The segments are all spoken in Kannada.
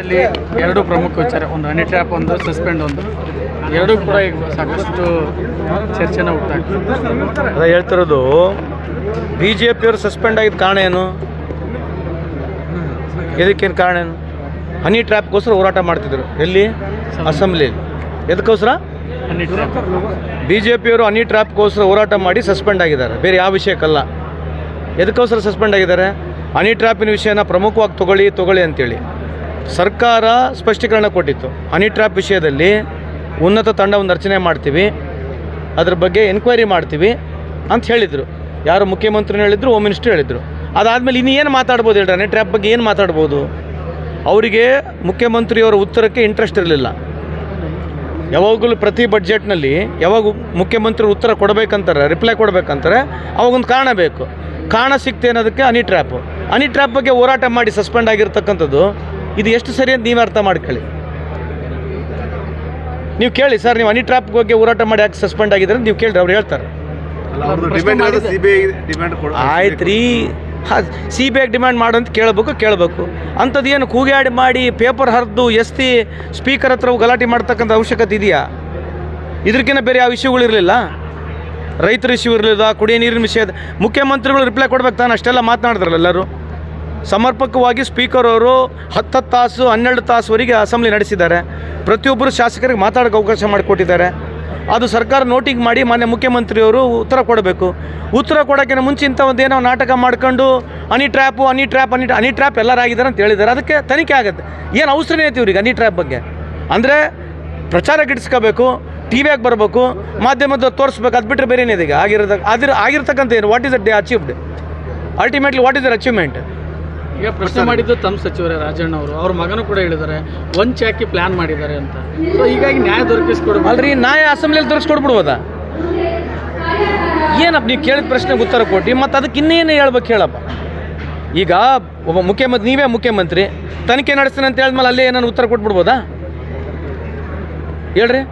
ಅಲ್ಲಿ ಎರಡು ಪ್ರಮುಖ ವಿಚಾರ ಒಂದು ಹನಿ ಟ್ರ್ಯಾಪ್ ಒಂದು ಸಸ್ಪೆಂಡ್ ಒಂದು. ಎರಡೂ ಕೂಡ ಈಗ ಸಾಕಷ್ಟು ಚರ್ಚೆನ ಹುಟ್ಟಾಗ್ತದೆ ಅದ ಹೇಳ್ತಿರೋದು ಬಿ ಜೆ ಪಿಯವರು ಸಸ್ಪೆಂಡ್ ಆಗಿದ್ದ ಕಾರಣ ಏನು? ಇದಕ್ಕೇನು ಕಾರಣ ಏನು? ಹನಿ ಟ್ರ್ಯಾಪ್ಗೋಸ್ಕರ ಹೋರಾಟ ಮಾಡ್ತಿದ್ರು. ಎಲ್ಲಿ? ಅಸೆಂಬ್ಲಿಯಲ್ಲಿ. ಎದಕ್ಕೋಸ್ಕರ? ಹನಿ ಟ್ರ್ಯಾಪ್ ಬಿ ಜೆ ಪಿಯವರು ಹನಿ ಟ್ರ್ಯಾಪ್ಗೋಸ್ಕರ ಹೋರಾಟ ಮಾಡಿ ಸಸ್ಪೆಂಡ್ ಆಗಿದ್ದಾರೆ. ಬೇರೆ ಯಾವ ವಿಷಯಕ್ಕಲ್ಲ. ಎದಕ್ಕೋಸ್ಕರ ಸಸ್ಪೆಂಡ್ ಆಗಿದ್ದಾರೆ? ಹನಿ ಟ್ರ್ಯಾಪಿನ ವಿಷಯನ ಪ್ರಮುಖವಾಗಿ ತಗೊಳ್ಳಿ ತಗೊಳ್ಳಿ ಅಂತೇಳಿ. ಸರ್ಕಾರ ಸ್ಪಷ್ಟೀಕರಣ ಕೊಟ್ಟಿತ್ತು. ಹನಿ ಟ್ರ್ಯಾಪ್ ವಿಷಯದಲ್ಲಿ ಉನ್ನತ ತಂಡವನ್ನು ರಚನೆ ಮಾಡ್ತೀವಿ. ಅದ್ರ ಬಗ್ಗೆ ಎನ್ಕ್ವೈರಿ ಮಾಡ್ತೀವಿ ಅಂತ ಹೇಳಿದರು. ಯಾರು ಮುಖ್ಯಮಂತ್ರಿ ಹೇಳಿದರು ಹೋಮ್ ಮಿನಿಸ್ಟ್ರು ಹೇಳಿದರು. ಅದಾದಮೇಲೆ ಇನ್ನು ಏನು ಮಾತಾಡ್ಬೋದು ಹೇಳ್ರಿ? ಹನಿ ಟ್ರ್ಯಾಪ್ ಬಗ್ಗೆ ಏನು ಮಾತಾಡ್ಬೋದು? ಅವರಿಗೆ ಮುಖ್ಯಮಂತ್ರಿಯವರ ಉತ್ತರಕ್ಕೆ ಇಂಟ್ರೆಸ್ಟ್ ಇರಲಿಲ್ಲ. ಯಾವಾಗಲೂ ಪ್ರತಿ ಬಡ್ಜೆಟ್ನಲ್ಲಿ ಯಾವಾಗ ಮುಖ್ಯಮಂತ್ರಿ ಉತ್ತರ ಕೊಡಬೇಕಂತಾರೆ ರಿಪ್ಲೈ ಕೊಡಬೇಕಂತಾರೆ, ಅವಾಗೊಂದು ಕಾರಣ ಬೇಕು. ಕಾರಣ ಸಿಕ್ತೆ ಅನ್ನೋದಕ್ಕೆ ಹನಿ ಟ್ರ್ಯಾಪು ಹನಿ ಟ್ರ್ಯಾಪ್ ಬಗ್ಗೆ ಹೋರಾಟ ಮಾಡಿ ಸಸ್ಪೆಂಡ್ ಆಗಿರ್ತಕ್ಕಂಥದ್ದು ಇದು ಎಷ್ಟು ಸರಿ ಅಂತ ನೀವು ಅರ್ಥ ಮಾಡ್ಕೊಳ್ಳಿ. ನೀವು ಕೇಳಿ ಸರ್ ನೀವು ಅನಿ ಟ್ರಾಪ್ ಬಗ್ಗೆ ಹೋರಾಟ ಮಾಡಿ ಯಾಕೆ ಸಸ್ಪೆಂಡ್ ಆಗಿದ್ರೆ ನೀವು ಕೇಳಿ ಅವ್ರು ಹೇಳ್ತಾರೆ. ಆಯ್ತು ರೀ. ಸಿ ಬಿ ಐ ಡಿಮ್ಯಾಂಡ್ ಮಾಡು ಅಂತ ಕೇಳಬೇಕು ಕೇಳಬೇಕು. ಅಂಥದ್ದು ಏನು ಕೂಗಾಡಿ ಮಾಡಿ ಪೇಪರ್ ಹರಿದು ಎಸ್ತಿ ಸ್ಪೀಕರ್ ಹತ್ರ ಗಲಾಟೆ ಮಾಡ್ತಕ್ಕಂಥ ಅವಶ್ಯಕತೆ ಇದೆಯಾ? ಇದಕ್ಕಿಂತ ಬೇರೆ ಯಾವ ಇಶ್ಯೂಗಳಿರಲಿಲ್ಲ ರೈತರ ಇಶ್ಯೂ ಇರಲಿಲ್ಲ ಕುಡಿಯೋ ನೀರಿನ ವಿಷಯದ ಮುಖ್ಯಮಂತ್ರಿಗಳು ರಿಪ್ಲೈ ಕೊಡ್ಬೇಕು ತಾನು ಅಷ್ಟೆಲ್ಲ ಮಾತನಾಡಿದ್ರಲ್ಲ ಎಲ್ಲರೂ. ಸಮರ್ಪಕವಾಗಿ ಸ್ಪೀಕರ್ ಅವರು ಹತ್ತತ್ತು ತಾಸು, ಹನ್ನೆರಡು ತಾಸುವರೆಗೆ ಅಸೆಂಬ್ಲಿ ನಡೆಸಿದ್ದಾರೆ. ಪ್ರತಿಯೊಬ್ಬರು ಶಾಸಕರಿಗೆ ಮಾತಾಡೋಕೆ ಅವಕಾಶ ಮಾಡಿಕೊಟ್ಟಿದ್ದಾರೆ. ಅದು ಸರ್ಕಾರ ನೋಟಿಂಗ್ ಮಾಡಿ ಮಾನ್ಯ ಮುಖ್ಯಮಂತ್ರಿಯವರು ಉತ್ತರ ಕೊಡಬೇಕು. ಉತ್ತರ ಕೊಡೋಕ್ಕಿಂತ ಮುಂಚೆ ಇಂಥ ಒಂದು ಏನೋ ನಾಟಕ ಮಾಡ್ಕೊಂಡು honey trap honey trap honey honey trap ಎಲ್ಲರಾಗಿದ್ದಾರೆ ಅಂತ ಹೇಳಿದ್ದಾರೆ. ಅದಕ್ಕೆ ತನಿಖೆ ಆಗುತ್ತೆ. ಏನು ಅವಸರನೇ ಐತಿ ಇವ್ರಿಗೆ ಅನಿ ಟ್ರ್ಯಾಪ್ ಬಗ್ಗೆ? ಅಂದರೆ ಪ್ರಚಾರ ಗಿಡಿಸ್ಕೋಬೇಕು, ಟಿ ವಿಯಾಗಿ ಬರಬೇಕು ಮಾಧ್ಯಮದ ತೋರಿಸ್ಬೇಕು, ಅದು ಬಿಟ್ಟರೆ ಬೇರೆ ಏನಿದೆ ಈಗ? ಆಗಿರೋದ ಅದ್ರ ಆಗಿರ್ತಕ್ಕಂಥ ಏನು? What is the day achieved ultimately what is their achievement ಈಗ ಪ್ರಶ್ನೆ ಮಾಡಿದ್ದು ತಮ್ಮ ಸಚಿವರೇ ರಾಜಣ್ಣ ಅವರು. ಅವ್ರ ಮಗನೂ ಕೂಡ ಹೇಳಿದ್ದಾರೆ ಒಂದು ಹಾಕಿ ಪ್ಲಾನ್ ಮಾಡಿದ್ದಾರೆ ಅಂತ. ಸೊ ಹೀಗಾಗಿ ನ್ಯಾಯ ದೊರಕಿಸ್ಕೊಡ್ಬೋದು ಅಲ್ರಿ ನ್ಯಾಯ ಅಸೆಂಬ್ಲಿಯಲ್ಲಿ ತೋರಿಸ್ಕೊಡ್ಬಿಡ್ಬೋದಾ ಏನಪ್ಪ ನೀವು ಕೇಳಿದ ಪ್ರಶ್ನೆಗೆ ಉತ್ತರ ಕೊಟ್ಟು ಮತ್ತು ಅದಕ್ಕೆ ಇನ್ನೇನು ಹೇಳ್ಬೇಕು ಹೇಳಪ್ಪ? ಈಗ ಒಬ್ಬ ಮುಖ್ಯಮಂತ್ರಿ ನೀವೇ ಮುಖ್ಯಮಂತ್ರಿ ತನಿಖೆ ನಡೆಸ್ತೀನಿ ಅಂತ ಹೇಳಿದ್ಮೇಲೆ ಅಲ್ಲೇ ಏನಾರು ಉತ್ತರ ಕೊಟ್ಬಿಡ್ಬೋದಾ? ಹೇಳ್ರಿ.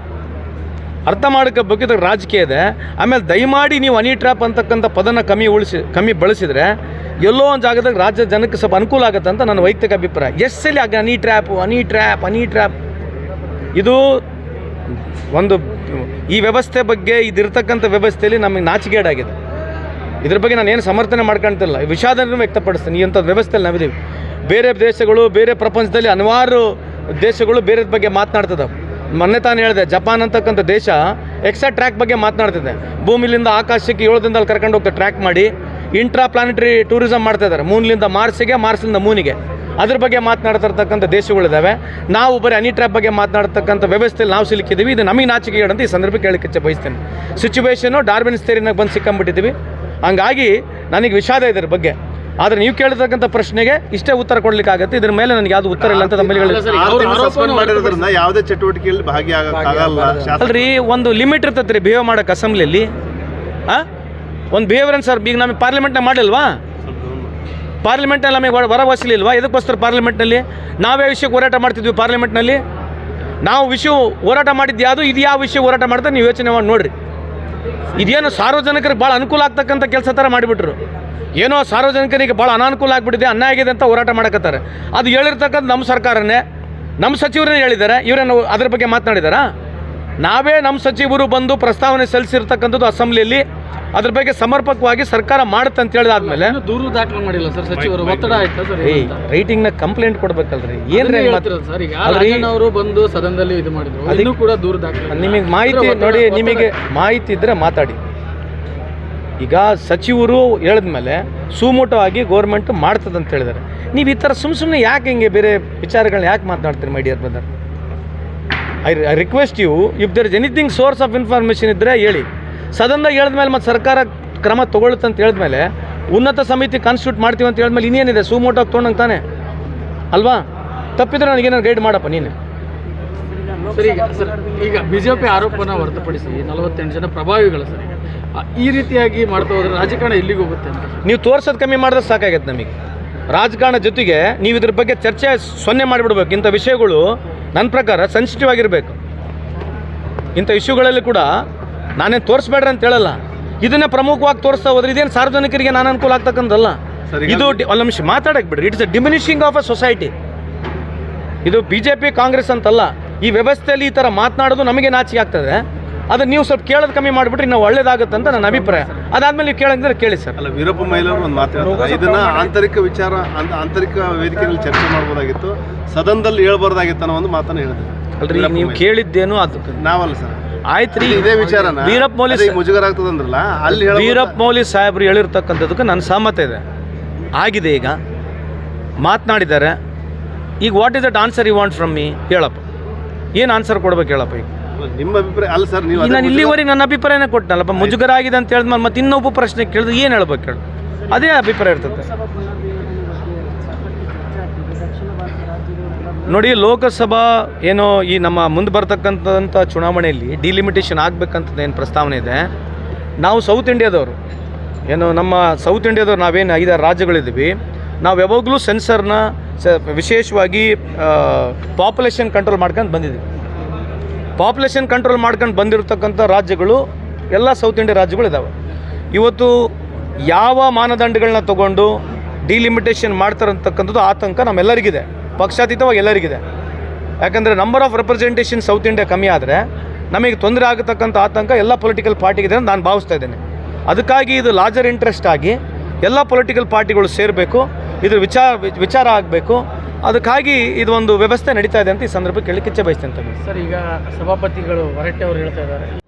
ಅರ್ಥ ಮಾಡ್ಕೋಬೇಕು ಬಗ್ಗೆ ರಾಜಕೀಯ ಇದೆ. ಆಮೇಲೆ ದಯಮಾಡಿ ನೀವು ಅನಿ ಟ್ರ್ಯಾಪ್ ಅಂತಕ್ಕಂಥ ಪದನ ಕಮ್ಮಿ ಉಳಿಸಿ ಕಮ್ಮಿ ಬಳಸಿದರೆ ಎಲ್ಲೋ ಒಂದು ಜಾಗದಾಗ ರಾಜ್ಯ ಜನಕ್ಕೆ ಸ್ವಲ್ಪ ಅನುಕೂಲ ಆಗುತ್ತೆ ಅಂತ ನನ್ನ ವೈಯಕ್ತಿಕ ಅಭಿಪ್ರಾಯ. ಎಷ್ಟಲ್ಲಿ ಆಗ honey trap honey trap honey trap ಇದು ಒಂದು ಈ ವ್ಯವಸ್ಥೆ ಬಗ್ಗೆ, ಇದಿರ್ತಕ್ಕಂಥ ವ್ಯವಸ್ಥೆಯಲ್ಲಿ ನಮಗೆ ನಾಚಿಗೇಡಾಗಿದೆ ಇದ್ರ ಬಗ್ಗೆ ನಾನು ಏನು ಸಮರ್ಥನೆ ಮಾಡ್ಕೊಳ್ತಿಲ್ಲ ವಿಷಾದನೂ ವ್ಯಕ್ತಪಡಿಸ್ತೀನಿ. ಅಂಥದ್ದು ವ್ಯವಸ್ಥೆಯಲ್ಲಿ ನಾವಿದ್ದೀವಿ. ಬೇರೆ ದೇಶಗಳು, ಬೇರೆ ಪ್ರಪಂಚದಲ್ಲಿ ಹಲವಾರು ದೇಶಗಳು ಬೇರೆ ಬಗ್ಗೆ ಮಾತನಾಡ್ತದೆ ಮೊನ್ನೆ ತಾನು ಹೇಳಿದೆ, ಜಪಾನ್ ಅಂತಕ್ಕಂಥ ದೇಶ ಎಕ್ಸ್ಟ್ರಾ ಟ್ರ್ಯಾಕ್ ಬಗ್ಗೆ ಮಾತನಾಡ್ತಿದೆ. ಭೂಮಿಲಿಂದ ಆಕಾಶಕ್ಕೆ ಏಳು ದಿನದಲ್ಲಿ ಕರ್ಕೊಂಡು ಹೋಗ್ತಾ ಟ್ರ್ಯಾಕ್ ಮಾಡಿ ಇಂಟ್ರಾ ಪ್ಲಾನೆಟರಿ ಟೂರಿಸಮ್ ಮಾಡ್ತಾ ಇದ್ದಾರೆ. ಮೂನ್ಲಿಂದ ಮಾರ್ಸಿಗೆ ಮಾರ್ಸ್ಲಿಂದ ಮೂನಿಗೆ. ಅದ್ರ ಬಗ್ಗೆ ಮಾತನಾಡ್ತಿರ್ತಕ್ಕಂಥ ದೇಶಗಳಿದ್ದಾವೆ. ನಾವು ಬರೀ ಹನಿ ಟ್ರ್ಯಾಪ್ ಬಗ್ಗೆ ಮಾತನಾಡ್ತಕ್ಕಂಥ ವ್ಯವಸ್ಥೆಯಲ್ಲಿ ನಾವು ಸಿಲುಕಿದ್ದೀವಿ. ಇದು ನಮಗೆ ನಾಚಿಕೆ ಅಂತ ಈ ಸಂದರ್ಭಕ್ಕೆ ಕೇಳಕ್ಕೆ ಇಚ್ಛೆ ಬಯಸ್ತೇನೆ ಸಿಚುವೇಶನು ಡಾರ್ವಿನ್ ಸ್ಥೇರಿನಾಗ ಬಂದು ಸಿಕ್ಕಂಬಿಟ್ಟಿದ್ದೀವಿ. ಹಂಗಾಗಿ ನನಗೆ ವಿಷಾದ ಇದ್ರ ಬಗ್ಗೆ. ಆದರೆ ನೀವು ಕೇಳಿರ್ತಕ್ಕಂಥ ಪ್ರಶ್ನೆಗೆ ಇಷ್ಟೇ ಉತ್ತರ ಕೊಡ್ಲಿಕ್ಕಾಗತ್ತೆ ಇದ್ರ ಮೇಲೆ ನನಗೆ ಯಾವುದು ಉತ್ತರ ಇಲ್ಲ ಅಂತ ತಮ್ಮಲ್ಲಿ ಯಾವುದೇ ಚಟುವಟಿಕೆಯಲ್ಲಿ ಅಲ್ರಿ ಒಂದು ಲಿಮಿಟ್ ಇರ್ತೈತೆ ರೀ ಬಿಹೇವ್ ಮಾಡೋಕೆ ಅಸೆಂಬ್ಲಿಯಲ್ಲಿ ಆ? ಒಂದು ಬಿಹೇವಿಯರ್ ಸರ್, ಈಗ ನಮಗೆ ಪಾರ್ಲಿಮೆಂಟ್ನಾಗ ಮಾಡಿಲ್ವಾ? ಪಾರ್ಲಿಮೆಂಟ್ನಲ್ಲಿ ನಮಗೆ ಹೊರ ಹೊರವಸಲಿಲ್ವಾ ಎದಕ್ಕೋಸ್ಕರ ಪಾರ್ಲಿಮೆಂಟ್ನಲ್ಲಿ ನಾವೇ ವಿಷಯಕ್ಕೆ ಹೋರಾಟ ಮಾಡ್ತಿದ್ವಿ ಪಾರ್ಲಿಮೆಂಟ್ನಲ್ಲಿ ನಾವು ವಿಷಯ ಹೋರಾಟ ಮಾಡಿದ್ದು ಯಾವುದು? ಇದು ಯಾವ ವಿಷಯ ಹೋರಾಟ ಮಾಡ್ತಾರೆ ನೀವು ಯೋಚನೆ ಮಾಡಿ ನೋಡ್ರಿ. ಇದೇನು ಸಾರ್ವಜನಿಕರಿಗೆ ಭಾಳ ಅನುಕೂಲ ಆಗ್ತಕ್ಕಂಥ ಕೆಲಸ ಥರ ಮಾಡಿಬಿಟ್ರು. ಏನೋ ಸಾರ್ವಜನಿಕರಿಗೆ ಭಾಳ ಅನಾನುಕೂಲ ಆಗಿಬಿಟ್ಟಿದೆ, ಅನ್ಯಾಯ ಆಗಿದೆ ಅಂತ ಹೋರಾಟ ಮಾಡಕತ್ತಾರೆ. ಅದು ಹೇಳಿರ್ತಕ್ಕಂಥ ನಮ್ಮ ಸರ್ಕಾರನೇ, ನಮ್ಮ ಸಚಿವರೇ ಹೇಳಿದ್ದಾರೆ ಇವರೇನು ಅದ್ರ ಬಗ್ಗೆ ಮಾತನಾಡಿದಾರಾ? ನಾವೇ ನಮ್ಮ ಸಚಿವರು ಬಂದು ಪ್ರಸ್ತಾವನೆ ಸಲ್ಲಿಸಿರ್ತಕ್ಕಂಥದ್ದು ಅಸೆಂಬ್ಲಿಯಲ್ಲಿ ಅದ್ರ ಬಗ್ಗೆ ಸಮರ್ಪಕವಾಗಿ ಸರ್ಕಾರ ಮಾಡುತ್ತೆ ಅಂತ ಹೇಳಿದಾದ್ಮೇಲೆ ದೂರು ದಾಖಲು ಮಾಡಿಲ್ಲ ಸರ್ ಸಚಿವರು ಒತ್ತಡ ಆಯ್ತಾ ಸರ್ ರೈಟಿಂಗ್ನ ಕಂಪ್ಲೇಂಟ್ ಕೊಡ್ಬೇಕಲ್ರಿ. ಏನ್ರಿ ಹಂಗ್ ಸರ್? ಈಗ ಅವರು ಬಂದು ಸದನದಲ್ಲಿ ಇದು ಮಾಡಿದ್ರು. ಇನ್ನೂ ಕೂಡ ದೂರು ದಾಖಲು ನಿಮಗೆ ಮಾಹಿತಿ ನೋಡಿ ನಿಮಗೆ ಮಾಹಿತಿ ಇದ್ರೆ ಮಾತಾಡಿ. ಈಗ ಸಚಿವರು ಹೇಳಿದ್ಮೇಲೆ ಸುಮೋಟವಾಗಿ ಗೌರ್ಮೆಂಟ್ ಮಾಡ್ತದಂತ ಹೇಳಿದ್ದಾರೆ. ನೀವು ಈ ಥರ ಸುಮ್ಮ ಸುಮ್ಮನೆ ಯಾಕೆ ಹಿಂಗೆ ಬೇರೆ ವಿಚಾರಗಳನ್ನ ಯಾಕೆ ಮಾತನಾಡ್ತೀರಿ my dear brother I I request you if there is anything source of information ಇದ್ದರೆ ಹೇಳಿ. ಸದನದಾಗ ಹೇಳಿದ್ಮೇಲೆ ಮತ್ತು ಸರ್ಕಾರ ಕ್ರಮ ತೊಗೊಳುತ್ತೆ ಅಂತ ಹೇಳಿದ್ಮೇಲೆ ಉನ್ನತ ಸಮಿತಿ ಕಾನ್ಸ್ಟಿಟ್ಯೂಟ್ ಮಾಡ್ತೀವಿ ಅಂತ ಹೇಳಿದ್ಮೇಲೆ ಇನ್ನೇನಿದೆ? ಸುಮೋಟಾಗಿ ತೊಗೊಂಡಂಗೆ ತಾನೆ? ಅಲ್ವಾ? ತಪ್ಪಿದ್ರೆ ನನಗೇನಾದ್ರು ಗೈಡ್ ಮಾಡಪ್ಪ ನೀನು. ಸರ್ ಈಗ ಸರ್ ಈಗ ಬಿಜೆಪಿ ಆರೋಪನ ಹೊರತುಪಡಿಸಿ ನಲವತ್ತೆಂಟು ಜನ ಪ್ರಭಾವಿಗಳು ಸರ್ ಈ ರೀತಿಯಾಗಿ ಮಾಡ್ತಾ ಹೋದ್ರೆ ರಾಜಕಾರಣ ಎಲ್ಲಿಗೆ ಹೋಗುತ್ತೆ ಅಂತ ನೀವು ತೋರ್ಸೋದು ಕಮ್ಮಿ ಮಾಡಿದ್ರೆ ಸಾಕಾಗತ್ತೆ ನಮಗೆ. ರಾಜಕಾರಣ ಜೊತೆಗೆ ನೀವು ಇದ್ರ ಬಗ್ಗೆ ಚರ್ಚೆ ಸೊನ್ನೆ ಮಾಡಿಬಿಡ್ಬೇಕು. ಇಂಥ ವಿಷಯಗಳು ನನ್ನ ಪ್ರಕಾರ ಸೆನ್ಸಿಟಿವ್ ಆಗಿರಬೇಕು. ಇಂಥ ಇಶ್ಯೂಗಳಲ್ಲಿ ಕೂಡ ನಾನೇನು ತೋರಿಸ್ಬೇಡ್ರಿ ಅಂತ ಹೇಳಲ್ಲ. ಇದನ್ನೇ ಪ್ರಮುಖವಾಗಿ ತೋರಿಸ್ತಾ ಹೋದ್ರೆ ಇದೇನು ಸಾರ್ವಜನಿಕರಿಗೆ ನಾನು ಅನುಕೂಲ ಆಗ್ತಕ್ಕಂಥದ್ದಲ್ಲ? ಸರ್, ಇದು ಒಂದು ನಿಮಿಷ ಮಾತಾಡಕ್ಕೆ ಬಿಡ್ರಿ. It's a diminishing of a society ಇದು ಬಿ ಜೆ ಪಿ ಕಾಂಗ್ರೆಸ್ ಅಂತಲ್ಲ ಈ ವ್ಯವಸ್ಥೆಯಲ್ಲಿ ಈ ಥರ ಮಾತನಾಡೋದು ನಮಗೆ ನಾಚಿಕೆ ಆಗ್ತದೆ. ಅದನ್ನ ನೀವು ಸ್ವಲ್ಪ ಕೇಳೋದು ಕಮ್ಮಿ ಮಾಡಿಬಿಟ್ರೆ ನಾವು ಒಳ್ಳೇದಾಗುತ್ತೆ ಅಂತ ನನ್ನ ಅಭಿಪ್ರಾಯ. ಅದಾದ್ಮೇಲೆ ನೀವು ಕೇಳಂಗಿದ್ರೆ ಕೇಳಿ ಸರ್. ಅಲ್ಲ ವೀರಪ್ಪ ಮೈಲವರು ಒಂದು ಮಾತು ಹೇಳ್ತಾರೆ. ಇದನ್ನ ಆಂತರಿಕ ವಿಚಾರ ಅಂತ- ಆಂತರಿಕ ವೇದಿಕೆಯಲ್ಲಿ ಚರ್ಚೆ ಮಾಡ್ಬೋದಾಗಿತ್ತು. ಸದನದಲ್ಲಿ ಹೇಳ್ಬಾರ್ದಾಗಿತ್ತು ಅನ್ನೋ ಒಂದು ಮಾತನ್ನು ಹೇಳಿದ್ರು. ಅಲ್ರಿ ಈಗ ನೀವು ಕೇಳಿದ್ದೇನು ಅದು. ನಾವಲ್ಲ ಸರ್. ಆಯ್ತು ರೀ ಇದೇ ವಿಚಾರನ. ವೀರಪ್ಪ ಮೌಲಿ ಮುಜುಗರ ಆಗ್ತದಂದ್ರಲ್ಲ ಅಲ್ಲಿ. ವೀರಪ್ಪ ಮೌಲಿ ಸಾಹೇಬ್ರು ಹೇಳಿರ್ತಕ್ಕಂಥದಕ್ಕೆ ನನ್ನ ಸಹಮತ ಇದೆ. ಆಗಿದೆ ಈಗ. ಮಾತನಾಡಿದ್ದಾರೆ. ಈಗ what is that answer you want from me ಹೇಳಪ್ಪ. ಏನು ಆನ್ಸರ್ ಕೊಡ್ಬೇಕು ಹೇಳಪ್ಪ ಈಗ? ನಿಮ್ಮ ಅಭಿಪ್ರಾಯ ಅಲ್ಲ ಸರ್ ನೀವು ನಾನು ಇಲ್ಲಿವರೆಗೆ ನನ್ನ ಅಭಿಪ್ರಾಯನೇ ಕೊಟ್ಟನಲ್ಲಪ್ಪ ಮುಜುಗರ ಆಗಿದೆ ಅಂತ ಹೇಳಿದ್ಮೇಲೆ ಮತ್ತೆ ಇನ್ನೊಬ್ಬ ಪ್ರಶ್ನೆ ಕೇಳಿದ್ರು ಏನು ಹೇಳ್ಬೇಕು ಹೇಳು? ಅದೇ ಅಭಿಪ್ರಾಯ ಇರ್ತದೆ. ನೋಡಿ ಲೋಕಸಭಾ ಏನೋ ಈ ನಮ್ಮ ಮುಂದೆ ಬರ್ತಕ್ಕಂಥ ಚುನಾವಣೆಯಲ್ಲಿ ಡಿಲಿಮಿಟೇಷನ್ ಆಗ್ಬೇಕಂತದ್ದು ಏನು ಪ್ರಸ್ತಾವನೆ ಇದೆ? ನಾವು ಸೌತ್ ಇಂಡಿಯಾದವರು ಏನು ನಮ್ಮ ಸೌತ್ ಇಂಡಿಯಾದವ್ರು ನಾವೇನು ಐದಾರು ರಾಜ್ಯಗಳಿದ್ದೀವಿ. ನಾವು ಯಾವಾಗಲೂ ಸೆನ್ಸರ್ನ ಸ ವಿಶೇಷವಾಗಿ ಪಾಪ್ಯುಲೇಷನ್ ಕಂಟ್ರೋಲ್ ಮಾಡ್ಕೊಂಡು ಬಂದಿದ್ದೀವಿ. ಪಾಪ್ಯುಲೇಷನ್ ಕಂಟ್ರೋಲ್ ಮಾಡ್ಕೊಂಡು ಬಂದಿರತಕ್ಕಂಥ ರಾಜ್ಯಗಳು, ಎಲ್ಲ ಸೌತ್ ಇಂಡಿಯಾ ರಾಜ್ಯಗಳು ಇದ್ದಾವೆ ಇವತ್ತು ಯಾವ ಮಾನದಂಡಗಳನ್ನ ತಗೊಂಡು ಡಿಲಿಮಿಟೇಷನ್ ಮಾಡ್ತಾರಂತಕ್ಕಂಥದ್ದು ಆತಂಕ ನಮ್ಮೆಲ್ಲರಿಗಿದೆ. ಪಕ್ಷಾತೀತವಾಗಿ ಎಲ್ಲರಿಗಿದೆ. ಯಾಕಂದರೆ number of representation south India ಕಮ್ಮಿ ಆದರೆ ನಮಗೆ ತೊಂದರೆ ಆಗತಕ್ಕಂಥ ಆತಂಕ ಎಲ್ಲ ಪೊಲಿಟಿಕಲ್ ಪಾರ್ಟಿಗಿದೆ ಅಂತ ನಾನು ಭಾವಿಸ್ತಾ ಇದ್ದೇನೆ. ಅದಕ್ಕಾಗಿ ಇದು ಲಾರ್ಜರ್ ಇಂಟ್ರೆಸ್ಟ್ ಆಗಿ ಎಲ್ಲ ಪೊಲಿಟಿಕಲ್ ಪಾರ್ಟಿಗಳು ಸೇರಬೇಕು, ಇದ್ರ ವಿಚಾರ ವಿಚಾರ ಆಗಬೇಕು ಅದಕ್ಕಾಗಿ ಇದು ಒಂದು ವ್ಯವಸ್ಥೆ ನಡೀತಾ ಇದೆ ಅಂತ ಈ ಸಂದರ್ಭಕ್ಕೆ ಕೇಳಲಿಕ್ಕೆ ಇಚ್ಛೆ ಬಯಸ್ತೇನೆ. ಸರ್, ಈಗ ಸಭಾಪತಿಗಳು ಹೊರಟ್ಟೆ ಅವರು ಹೇಳ್ತಾ ಇದ್ದಾರೆ.